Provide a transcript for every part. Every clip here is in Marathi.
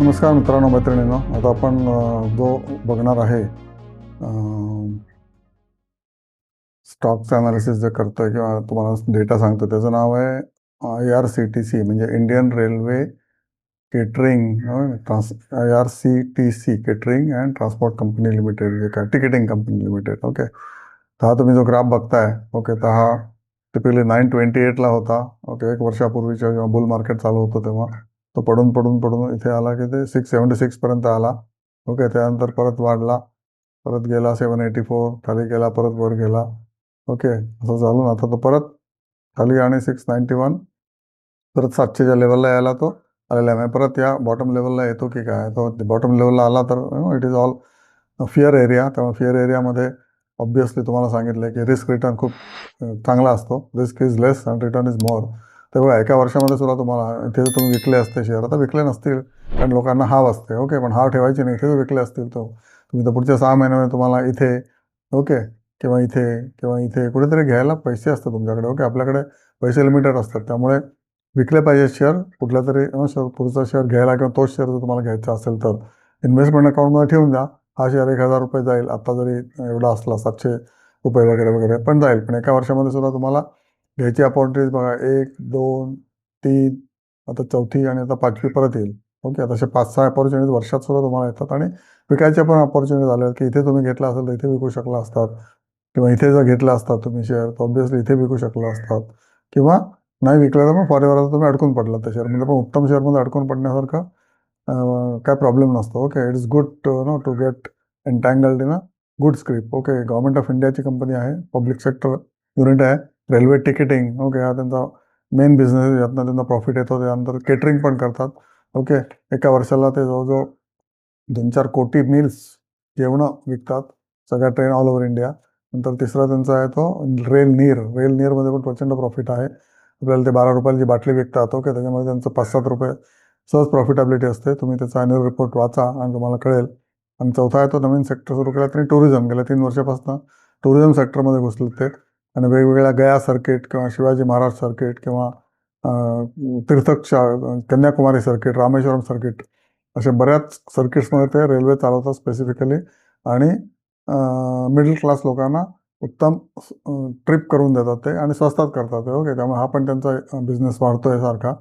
नमस्कार मित्रांनो मैत्रिणींनो. आता आपण जो बघणार आहे स्टॉकचं अनालिसिस जे करतं किंवा तुम्हाला डेटा सांगतो त्याचं नाव आहे I R C T C म्हणजे Indian railway catering trans I R C T C catering and transport company limited जे काय? टिकिटिंग कंपनी लिमिटेड ओके तर हा तुम्ही जो ग्राफ बघताय ओके तर हा टिपिकली नाईन ट्वेंटी एटला होता ओके एक वर्षापूर्वीच्या जेव्हा बुल मार्केट चालू होतं तेव्हा. तो पडून पडून पडून इथे आला की ते सिक्स सेवन्टी सिक्सपर्यंत आला. ओके त्यानंतर परत वाढला. परत गेला सेवन एटी फोर खाली गेला परत वर गेला. ओके असं चालून आता तो परत खाली आणि सिक्स नाईन्टी वन परत सातशेच्या लेवलला यायला तो आलेला आहे. म्हणजे परत या बॉटम लेवलला येतो की काय? तो बॉटम लेवलला आला तर it is all fear area त्यामुळे फिअर एरियामध्ये ऑब्विसली तुम्हाला सांगितलं की रिस्क रिटर्न खूप चांगला असतो. Risk is less and return is more तर बघा एका वर्षामध्ये सुद्धा तुम्हाला इथे जर तुम्ही विकले असते शेअर आता विकले नसतील कारण लोकांना हाव असते. ओके पण हाव ठेवायची नाही. इथे जर विकले असतील तर तुम्ही तर पुढच्या सहा महिन्यामध्ये तुम्हाला इथे ओके किंवा इथे किंवा इथे कुठेतरी घ्यायला पैसे असतात तुमच्याकडे. ओके आपल्याकडे पैसे लिमिटेड असतात. त्यामुळे विकले पाहिजे शेअर कुठल्या तरी शेअर पुढचा शेअर घ्यायला किंवा तोच शेअर जर तुम्हाला घ्यायचा असेल तर. इन्व्हेस्टमेंट अकाउंटमध्ये ठेवून द्या. हा शेअर एक हजार रुपये जाईल. आत्ता जरी एवढा असला सातशे रुपये वगैरे वगैरे पण जाईल. पण एका वर्षामध्ये सुद्धा तुम्हाला घ्यायची अपॉर्च्युनिटीज बघा. एक दोन तीन आता चौथी आणि आता पाचवी परत येईल. ओके आता असे पाच सहा अपॉर्च्युनिटीज वर्षात सुद्धा तुम्हाला येतात आणि विकायच्या पण अपॉर्च्युनिटीज आल्या की इथे तुम्ही घेतला असेल तर इथे विकू शकला असतात. किंवा इथे जर घेतला असतात तुम्ही शेअर तर ऑब्विसली इथे विकू शकला असतात. किंवा नाही विकलं तर मग फॉरेवर तुम्ही अडकून पडला त्या शेअरमध्ये पण उत्तम शेअरमध्ये अडकून पडण्यासारखं काय प्रॉब्लेम नसतो. Okay it is good no to get entangled in a good scrip okay government of इंडियाची कंपनी आहे. पब्लिक सेक्टर युनिट आहे. रेल्वे तिकिटिंग ओके हा त्यांचा मेन बिझनेस यातनं त्यांना प्रॉफिट येतो त्यानंतर केटरिंग पण करतात. ओके एका वर्षाला ते जवळजवळ दोन चार कोटी मील्स जेवणं विकतात सगळ्या ट्रेन ऑल ओव्हर इंडिया नंतर तिसरा त्यांचा आहे तो रेल नीर रेल नीरमध्ये पण प्रचंड प्रॉफिट आहे. आपल्याला ते बारा रुपयाला जी बाटली विकतात ओके त्याच्यामध्ये त्यांचं पाच सात रुपये सहज प्रॉफिटेबिलिटी असते. तुम्ही त्याचा अॅन्युअल रिपोर्ट वाचा आणि तुम्हाला कळेल. आणि चौथा आहे तो नवीन सेक्टर सुरू केला त्यांनी टुरिझम गेल्या तीन वर्षापासून टुरिझम सेक्टरमध्ये घुसले ते. आणि वेगवेगळ्या गया सर्किट किंवा शिवाजी महाराज सर्किट किंवा तीर्थक्षा कन्याकुमारी सर्किट रामेश्वरम सर्किट अशा बऱ्याच सर्किट्समध्ये ते रेल्वे चालवतात स्पेसिफिकली आणि मिडल क्लास लोकांना उत्तम ट्रिप करून देतात ते आणि स्वस्तात करतात ते. ओके त्यामुळे हा पण त्यांचा बिझनेस वाढतो आहे सारखा.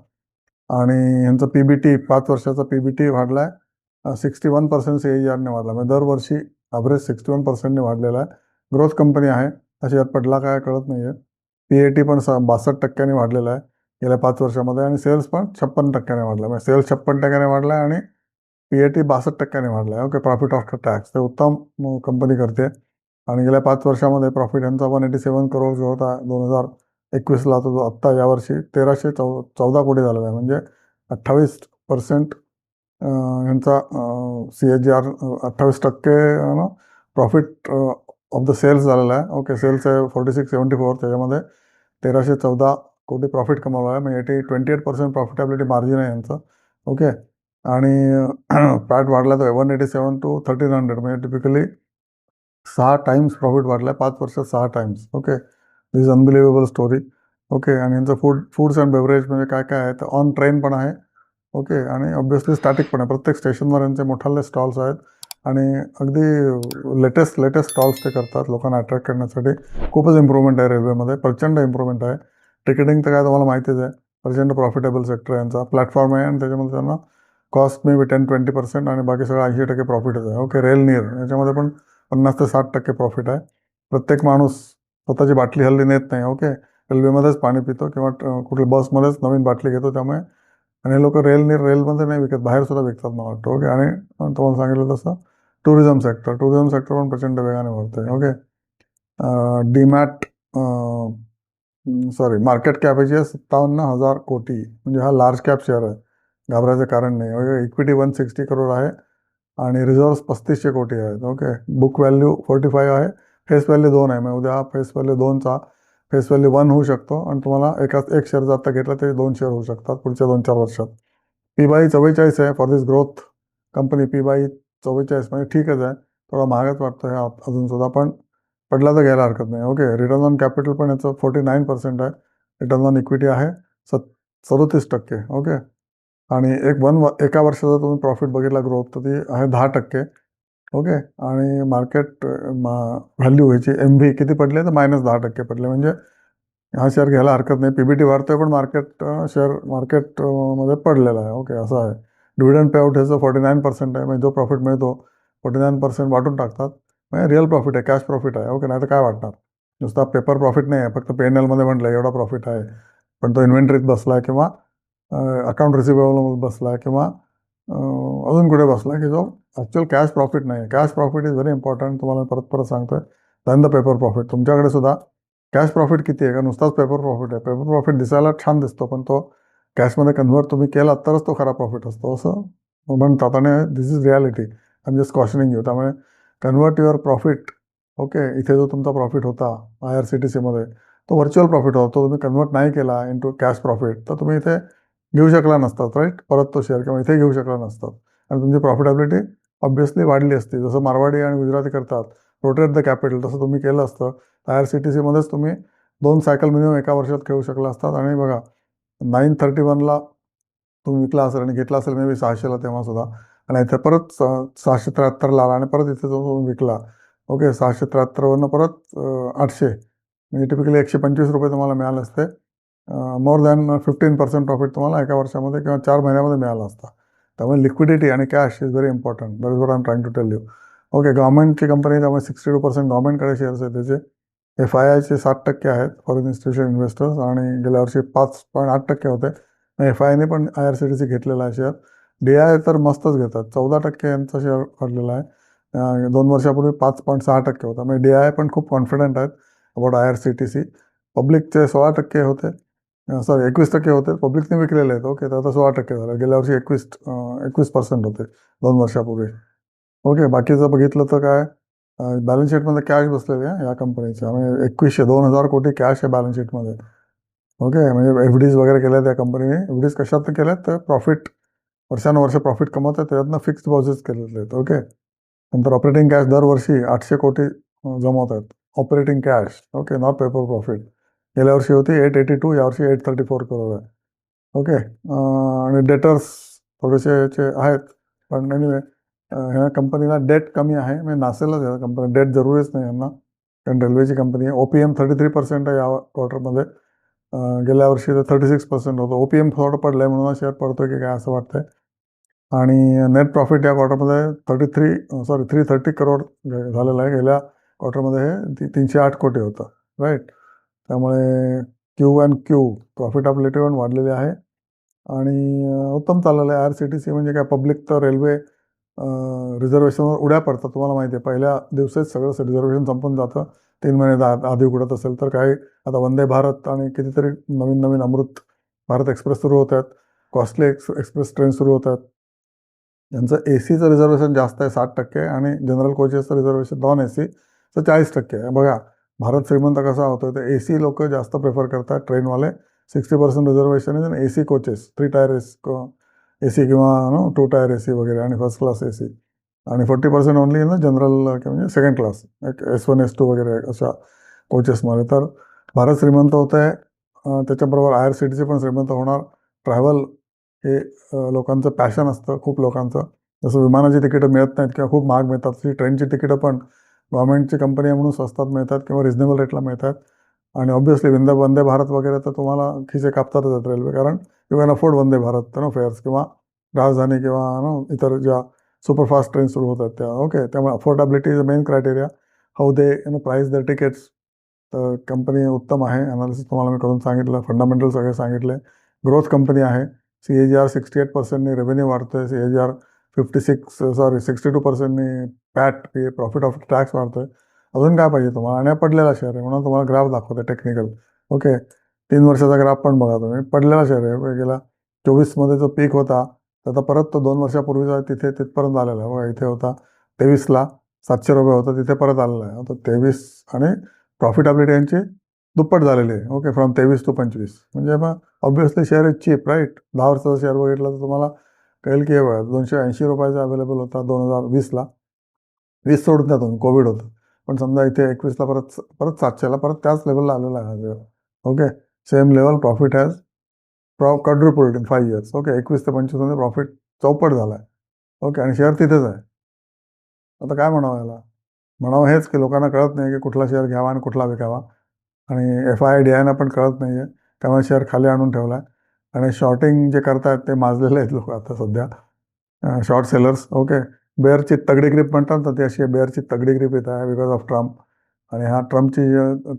आणि ह्यांचा पी बी टी पाच वर्षाचा पी बी टी वाढला आहे sixty one percent C E आरने वाढला. म्हणजे दरवर्षी ॲव्हरेज सिक्स्टी वन पर्सेंटने वाढलेला आहे. ग्रोथ कंपनी आहे. अशी यात पडला काय कळत नाही आहे पी ए टी पण स बासष्ट टक्क्यांनी वाढलेला आहे. गेल्या पाच वर्षामध्ये आणि सेल्स पण छप्पन टक्क्याने वाढला. म्हणजे सेल्स छप्पन टक्क्याने वाढला आहे आणि पी ए टी बासष्ट टक्क्याने वाढला आहे ओके प्रॉफिट आफ्टर टॅक्स ते उत्तम कंपनी करते. आणि गेल्या पाच वर्षामध्ये प्रॉफिट यांचा वन एटी सेवन करोड जो होता दोन हजार एकवीसला तो जो आत्ता यावर्षी तेराशे चौ चौदा कोटी झालेला आहे. म्हणजे अठ्ठावीस पर्सेंट यांचा सी एच जी आर अठ्ठावीस टक्के प्रॉफिट ऑफ द सेल्स झालेला आहे. ओके सेल्स आहे फोर्टी सिक्स सेवन्टी फोर त्याच्यामध्ये तेराशे चौदा कोटी प्रॉफिट कमावला आहे. म्हणजे eighty twenty eight percent profitability margin आहे यांचं. ओके आणि पॅट वाढला तर one eighty seven two thirteen hundred म्हणजे टिपिकली सहा टाइम्स प्रॉफिट वाढला आहे. पाच वर्षात सहा times okay this is unbelievable story okay आणि यांचं फूड फूड्स अँड बेवरेज म्हणजे काय काय आहे? तर ऑन ट्रेन पण आहे. ओके आणि ऑब्व्हियसली स्टॅटिक पण आहे. प्रत्येक स्टेशनवर यांचे मोठाले स्टॉल्स आहेत. आणि अगदी लेटेस्ट लेटेस्ट स्टॉल्स ते करतात लोकांना अट्रॅक्ट करण्यासाठी. खूपच इम्प्रूव्हमेंट आहे रेल्वेमध्ये प्रचंड इम्प्रूव्हमेंट आहे. टिकिटिंग तर काय तुम्हाला माहितीच आहे प्रचंड प्रॉफिटेबल सेक्टर आहे यांचा. प्लॅटफॉर्म आहे आणि त्याच्यामध्ये त्यांना cost may be ten twenty percent आणि बाकी सगळं ऐंशी टक्के प्रॉफिटच आहे. ओके रेल नियर याच्यामध्ये पण पन्नास ते साठ टक्के प्रॉफिट आहे. प्रत्येक माणूस स्वतःची बाटली हल्ली नेत नाही ओके रेल्वेमध्येच पाणी पितो किंवा कुठल्या बसमध्येच नवीन बाटली घेतो त्यामुळे आणि लोक रेल नीर रेलमध्ये नाही विकत बाहेर सुद्धा विकतात मला वाटतं ओके आणि तुम्हाला सांगितलं तसं टुरिझम सेक्टर टुरिझम सेक्टर पण प्रचंड वेगाने भरतोय okay demat sorry market cap जी आहे सत्तावन्न हजार कोटी. म्हणजे हा लार्ज कॅप शेअर आहे. घाबरायचं कारण नाही. इक्विटी वन सिक्स्टी करोड आहे आणि रिझर्व्ह पस्तीसशे कोटी आहेत. Okay book value forty five आहे. फेस व्हॅल्यू दोन आहे. मग उद्या फेस व्हॅल्यू दोनचा फेस व्हॅल्यू वन होऊ शकतो आणि तुम्हाला एकाच एक शेअर जर आता घेतला तरी दोन शेअर होऊ शकतात पुढच्या दोन चार वर्षात. पी बाई चव्वेचाळीस आहे. For this growth company P by चव्वेचाळीस म्हणजे ठीकच आहे. थोडा महागच वाटतं हे अजूनसुद्धा अजून सुद्धा पण पडला तर घ्यायला हरकत नाही. ओके रिटर्न ऑन कॅपिटल पण याचं फोर्टी नाईन पर्सेंट आहे. रिटर्न ऑन इक्विटी आहे सत सदोतीस टक्के. ओके आणि एक वन व एका वर्षाचा तुम्ही प्रॉफिट बघितला ग्रोथ तर ती आहे दहा टक्के. ओके आणि मार्केट मा व्हॅल्यू ह्याची एम व्ही किती पडले तर मायनस दहा टक्के पडले. म्हणजे हा शेअर घ्यायला हरकत नाही. पी बी टी वाढतोय पण मार्केट शेअर मार्केटमध्ये पडलेला आहे. ओके असं आहे. डिव्हिडंड पेआउट ह्याचं फॉर्टी नाईन पर्सेंट आहे. म्हणजे जो प्रॉफिट मिळतो फोर्टी नाईन पर्सेंट वाटून टाकतात. म्हणजे रिअल प्रॉफिट आहे कॅश प्रॉफिट आहे. ओके नाही तर काय वाटणार? नुसता पेपर प्रॉफिट नाही आहे. फक्त पी एन एलमध्ये म्हटलं एवढा प्रॉफिट आहे. पण तो इन्व्हेंटरीत बसला किंवा अकाउंट रिसिवेबलमध्ये बसला किंवा अजून कुठे बसला की जो ॲक्च्युअल कॅश प्रॉफिट नाही आहे. Cash profit is very important तुम्हाला परत परत सांगतोय. दॅन द पेपर प्रॉफिट तुमच्याकडे सुद्धा कॅश प्रॉफिट किती आहे? का नुसताच पेपर प्रॉफिट आहे. पेपर प्रॉफिट दिसायला छान दिसतो पण तो कॅशमध्ये कन्व्हर्ट तुम्ही केला तरच तो खरा प्रॉफिट असतो असं म्हणतात. आणि this is reality I am just cautioning you त्यामुळे कन्वर्ट युअर प्रॉफिट. ओके इथे जो तुमचा प्रॉफिट होता आय आर सी टी सीमध्ये तो व्हर्च्युअल प्रॉफिट होता. तो तुम्ही कन्वर्ट नाही केला इन टू कॅश प्रॉफिट तर तुम्ही इथे घेऊ शकला नसतात राईट परत तो शेअर किंवा इथे घेऊ शकला नसतात. आणि तुमची प्रॉफिटेबिलिटी ऑब्व्हियसली वाढली असती. जसं मारवाडी आणि गुजराती करतात रोटेट द कॅपिटल तसं तुम्ही केलं असतं. आय आर सी टी सीमध्येच तुम्ही दोन सायकल मिनिमम एका वर्षात खेळू शकला असतात. आणि बघा नाईन थर्टी वनला तुम्ही विकला असेल आणि घेतला असेल मे बी सहाशेला तेव्हासुद्धा आणि इथे परत स- सहाशे त्र्याहत्तरला आला आणि परत इथे जो तुम्ही विकला. ओके सहाशे त्र्याहत्तरवरनं परत आठशे. म्हणजे टिपिकली एकशे पंचवीस रुपये तुम्हाला मिळाले असते. More than fifteen percent profit तुम्हाला एका वर्षामध्ये किंवा चार महिन्यामध्ये मिळाला असता. त्यामुळे लिक्विडिटी आणि cash is very important that is what I am trying to tell you okay गव्हर्मेंटची company त्यामुळे सिक्स्टी टू पर्सेंट गव्हर्मेंटकडे शेअर्स आहेत त्याचे. एफ आय आयचे सात टक्के आहेत फॉरेन इन्स्टिट्यूशन इन्व्हेस्टर्स आणि गेल्या वर्षी पाच पॉईंट आठ टक्के होते. एफ आय आयने पण I R C T C घेतलेला आहे शेअर डी आय तर मस्तच घेतात. चौदा टक्के यांचा शेअर वाढलेला आहे. दोन वर्षापूर्वी पाच पॉईंट सहा टक्के होता. म्हणजे डी आय पण खूप कॉन्फिडंट आहेत about I R C T C पब्लिकचे सोळा टक्के होते. सॉरी एकवीस टक्के होते. पब्लिकने विकलेले आहेत. ओके तर आता सोळा टक्के झालं. गेल्या वर्षी एकवीस एकवीस पर्सेंट होते दोन वर्षापूर्वी. ओके बाकीचं बघितलं तर काय? बॅलन्स शीटमध्ये कॅश बसलेली आहे या कंपनीच्या म्हणजे एकवीसशे दोन हजार कोटी कॅश आहे बॅलन्स शीटमध्ये ओके म्हणजे एफ डीज वगैरे केल्या त्या कंपनीने एफ डीज कशात केल्यात तर प्रॉफिट वर्षानुवर्ष प्रॉफिट कमवत आहे त्याच्यातनं फिक्स डिपॉझिट्स केलेले आहेत ओके नंतर ऑपरेटिंग कॅश दरवर्षी आठशे कोटी जमवत आहेत operating cash okay not paper profit गेल्या वर्षी होती एट एटी टू यावर्षी एट थर्टी फोर करोड आहे. ओके आणि डेटर्स थोडेसे याचे आहेत पण एनिवे ह्या कंपनीला डेट कमी आहे. म्हणजे नासेलच आहे. कंपनी डेट जरुरीच नाही यांना. कारण रेल्वेची कंपनी आहे. O P M thirty three percent आहे या क्वार्टरमध्ये गेल्या वर्षी तर थर्टी सिक्स पर्सेंट होतं. ओ पी एम थोडं पडलं आहे म्हणून शेअर पडतोय की काय असं वाटतंय. आणि नेट प्रॉफिट या क्वार्टरमध्ये thirty three sorry three thirty crore झालेलं आहे. गेल्या क्वार्टरमध्ये हे ती- तीनशे आठ कोटी होतं. राईट त्यामुळे क्यू अँड क्यू प्रॉफिटेबिलिटी पण वाढलेली आहे. आणि उत्तम चाललेलं आहे. आर सी टी सी म्हणजे काय? पब्लिक तर रेल्वे रिझर्वेशनवर उड्या पडतात तुम्हाला माहिती आहे. पहिल्या दिवसात सगळं रिझर्वेशन संपून जातं. तीन महिने दा- आधी उघडत असेल तर काही आता वंदे भारत आणि कितीतरी नवीन नवीन अमृत भारत एक्सप्रेस सुरू होत आहेत. कॉस्टली एक्स एक्सप्रेस ट्रेन सुरू होत आहेत. यांचं ए सीचं रिझर्वेशन जास्त आहे साठ टक्के आणि जनरल कोचेसचं रिझर्वेशन नॉन ए सीचं चाळीस टक्के आहे. बघा भारत श्रीमंत कसा होतो तर ए सी लोक जास्त प्रेफर करतात ट्रेनवाले सिक्स्टी पर्सेंट रिझर्वेशन आहे A C coaches three tier S A C किंवा no two tier A C वगैरे आणि फर्स्ट क्लास ए सी आणि फोर्टी पर्सेंट ओनली ना जनरल म्हणजे सेकंड क्लास एक एस वन एस टू वगैरे अशा कोचेसमध्ये. तर भारत श्रीमंत होत आहे. त्याच्याबरोबर आय आर सी टीचे पण श्रीमंत होणार. ट्रॅव्हल हे लोकांचं पॅशन असतं खूप लोकांचं. जसं विमानाची तिकीटं मिळत नाहीत किंवा खूप महाग मिळतात. तशी ट्रेनची तिकीटं पण गव्हर्मेंटची कंपनी आहे म्हणून स्वस्तात मिळतात किंवा रिजनेबल रेटला मिळतात. आणि ऑब्व्हियसली वंदे वंदे भारत वगैरे तर तुम्हाला खिसे कापतातच आहेत रेल्वे कारण you can afford Vande Bharat no fares किंवा राजधानी किंवा नो इतर ज्या सुपरफास्ट ट्रेन सुरू होतात त्या. ओके त्यामुळे affordability is a main criteria how they you know price the tickets तर कंपनी उत्तम आहे. अनालिसिस तुम्हाला मी करून सांगितलं. फंडामेंटल सगळे सांगितले. ग्रोथ कंपनी आहे. C A G R sixty eight पर्सेंटनी revenue वाढतोय. C A G R fifty six sorry sixty two पर्सेंटनी PAT profit of tax वाढतोय. अजून काय पाहिजे तुम्हाला? आणि पडलेला शेअर आहे म्हणून तुम्हाला ग्राफ दाखवते टेक्निकल ओके तीन वर्षाचा ग्राफ पण बघा तुम्ही. पडलेला शेअर आहे. गेला चोवीसमध्ये जो पीक होता तर आता परत तो दोन वर्षापूर्वीचा तिथे तिथपर्यंत आलेला आहे. बघा इथे होता तेवीसला सातशे रुपये होता तिथे परत आलेला आहे. आता तेवीस आणि प्रॉफिटेबिलिटी यांची दुप्पट झालेली आहे. ओके फ्रॉम तेवीस टू पंचवीस. म्हणजे मग obviously share is cheap right दहा वर्षाचा शेअर बघितला तर तुम्हाला कळेल की हे दोनशे ऐंशी रुपयाचा अवेलेबल होता दोन हजार वीसला वीस सोडून द्या तुम्ही कोविड होतं. पण समजा इथे एकवीसला परत परत सातशेला परत त्याच लेवलला आलेला आहे okay same level profit has प्रॉ quadrupled in five years okay एकवीस ते पंचवीसमध्ये प्रॉफिट चौपट झाला आहे ओके आणि शेअर तिथेच आहे. आता काय म्हणावं याला? म्हणावं हेच की लोकांना कळत नाही की कुठला शेअर घ्यावा आणि कुठला विकावा. आणि एफ आय डी आयना पण कळत नाही आहे त्यामुळे शेअर खाली आणून ठेवला आहे आणि शॉर्टिंग जे करतायत ते माजलेले आहेत लोक आता सध्या. शॉर्ट सेलर्स ओके बेअरची तगडी ग्रीप म्हणतात ना ती अशी आहे बेअरची तगडी ग्रीप येत आहे बिकॉज ऑफ ट्रम्प आणि हा ट्रम्पची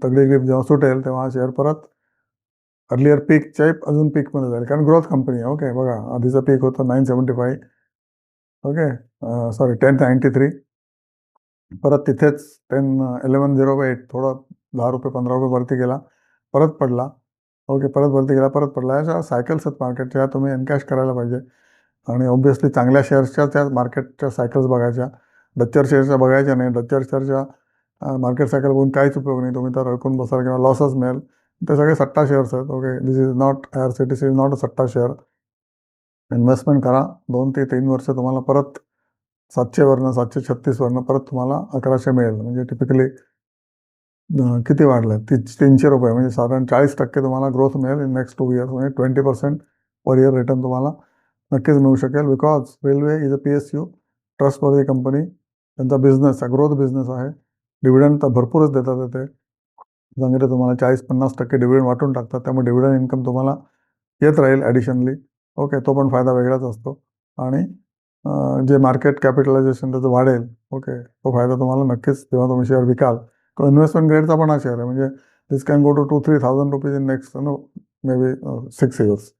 तगडी ग्रीप जेव्हा सुटेल तेव्हा हा शेअर परत अर्लियर पीकच्या अजून पीकमध्ये जाईल. कारण ग्रोथ कंपनी आहे ओके बघा आधीचं पीक होतं nine seventy five okay sorry ten ninety three परत तिथेच टेन इलेवन झिरो एट थोडं दहा रुपये पंधरा रुपये वरती गेला परत पडला ओके परत वरती गेला परत पडला. अशा सायकल्स आहेत मार्केटच्या तुम्ही एनकॅश करायला पाहिजे. आणि ऑब्व्हियसली चांगल्या शेअर्सच्या त्या मार्केटच्या सायकल्स बघायच्या. डच्चर शेअर्सच्या बघायच्या नाही. डच्चर शेअरच्या मार्केट सायकल बघून काहीच उपयोग नाही. तुम्ही तर अडकून बसाल किंवा लॉसच मिळेल. ते सगळे सट्टा शेअर्स आहेत. Okay this is not I R C T C is not a satta share investment करा. दोन ते तीन वर्ष तुम्हाला परत सातशेवरनं सातशे छत्तीसवरनं परत तुम्हाला अकराशे मिळेल. म्हणजे टिपिकली किती वाढलं ती तीनशे रुपये. म्हणजे साधारण चाळीस टक्के तुम्हाला ग्रोथ मिळेल इन नेक्स्ट टू इयर्स म्हणजे twenty percent per year return तुम्हाला नक्कीच मिळू शकेल because railway is a P S U trustworthy company त्यांचा बिझनेस आहे ग्रोथ बिझनेस आहे. डिव्हिडंड तर भरपूरच देतात ते. चांगले तुम्हाला चाळीस पन्नास टक्के डिव्हिडंड वाटून टाकतात त्यामुळे डिव्हिडंड इन्कम तुम्हाला येत राहील ॲडिशनली ओके तो पण फायदा वेगळाच असतो. आणि जे मार्केट कॅपिटलायझेशन त्याचं वाढेल ओके तो फायदा तुम्हाला नक्कीच जेव्हा तुम्ही शेअर विकाल. तो इन्व्हेस्टमेंट ग्रेडचा पण हा शेअर आहे. म्हणजे this can go to two three thousand rupees in next no maybe six years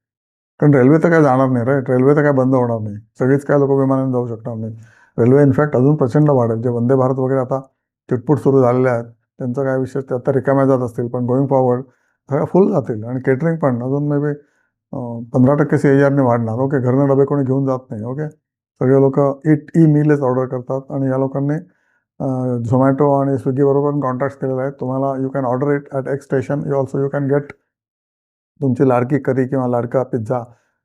कारण रेल्वे तर काय जाणार नाही राईट रेल्वे तर काय बंद होणार नाही. सगळीच काय लोक विमानाने जाऊ शकणार नाही. रेल्वे इनफॅक्ट अजून प्रचंड वाढेल. जे वंदे भारत वगैरे आता चिटपूट सुरू झालेले आहेत त्यांचा काय विशेष ते आता रिकाम्या जात असतील पण गोईंग फॉरवर्ड सगळ्या फुल जातील. आणि केटरिंग पण अजून मे बी पंधरा टक्के सी एच आरने वाढणार. ओके घरनं डबे कोणी घेऊन जात नाही. ओके सगळे लोक इट ई मीलच ऑर्डर करतात आणि या लोकांनी झोमॅटो आणि स्विगीबरोबर कॉन्टॅक्ट केलेला आहे तुम्हाला you can order it at X station you also you can get तुमची लाडकी करी किंवा लाडका pizza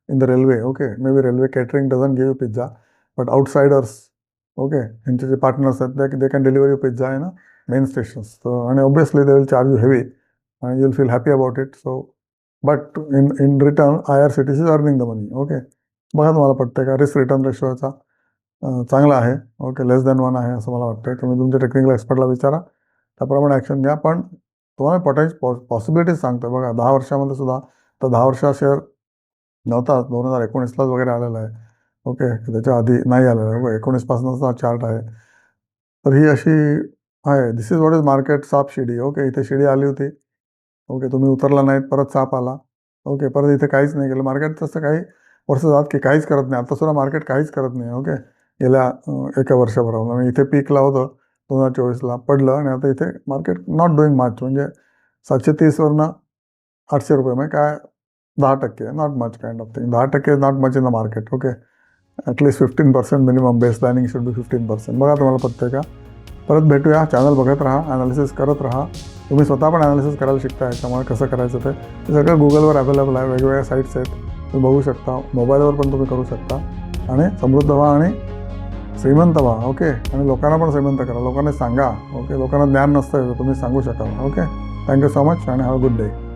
in the railway okay? Maybe railway catering doesn't give pizza but outsiders okay? यांचे जे पार्टनर्स आहेत they they can deliver you pizza आहे ना मेन स्टेशन्स आणि obviously they will charge you heavy आणि you will feel happy about it so but in in return I R C T C is earning the money okay बघा तुम्हाला पडतंय का? रिस्क रिटर्न रेशोचा चांगला आहे ओके? लेस दॅन वन आहे असं मला वाटतं तुम्ही तुमच्या टेक्निकल एक्सपर्टला विचारा. त्याप्रमाणे ॲक्शन घ्या पण तुम्हाला पटायची पॉ पॉसिबिलिटीज सांगतो बघा दहा वर्षामध्ये सुद्धा तर दहा वर्षा शेअर नव्हता. दोन हजार एकोणीसलाच वगैरे आलेला आहे. ओके? त्याच्या आधी नाही आलेला आहे. एकोणीसपासूनच हा चार्ट आहे. तर ही अशी आहे. This is what is market साप शिडी. ओके? इथे शिडी आली होती. ओके? तुम्ही उतरला नाहीत परत साप आला. ओके? परत इथे काहीच नाही केलं मार्केट तसं काही वर्ष जात की काहीच करत नाही. आता सुद्धा मार्केट काहीच करत नाही. ओके? गेल्या एका वर्षाभरावर आणि इथे पीकला होतं. दोन हजार चोवीसला पडलं आणि आता इथे मार्केट नॉट डुईंग मच म्हणजे सातशे तीसवरनं आठशे रुपये म्हणजे काय दहा टक्के not much kind of thing दहा टक्के not much in the market okay at least fifteen percent minimum base lining should be fifteen percent बघा तुम्हाला पत्ते का? परत भेटूया. चॅनल बघत राहा ॲनालिसिस करत राहा. तुम्ही स्वतः पण ॲनालिसिस करायला शिकता त्यामुळे कसं करायचं ते? ते सगळं गुगलवर अवेलेबल आहे वेगवेगळ्या साईट्स आहेत. तुम्ही बघू शकता. मोबाईलवर पण तुम्ही करू शकता. आणि समृद्ध व्हा आणि श्रीमंत व्हा ओके. आणि लोकांना पण श्रीमंत करा. लोकांना सांगा ओके. लोकांना ज्ञान नसतं तुम्ही सांगू शकाल. Okay. Thank you so much आणि हॅव अ गुड डे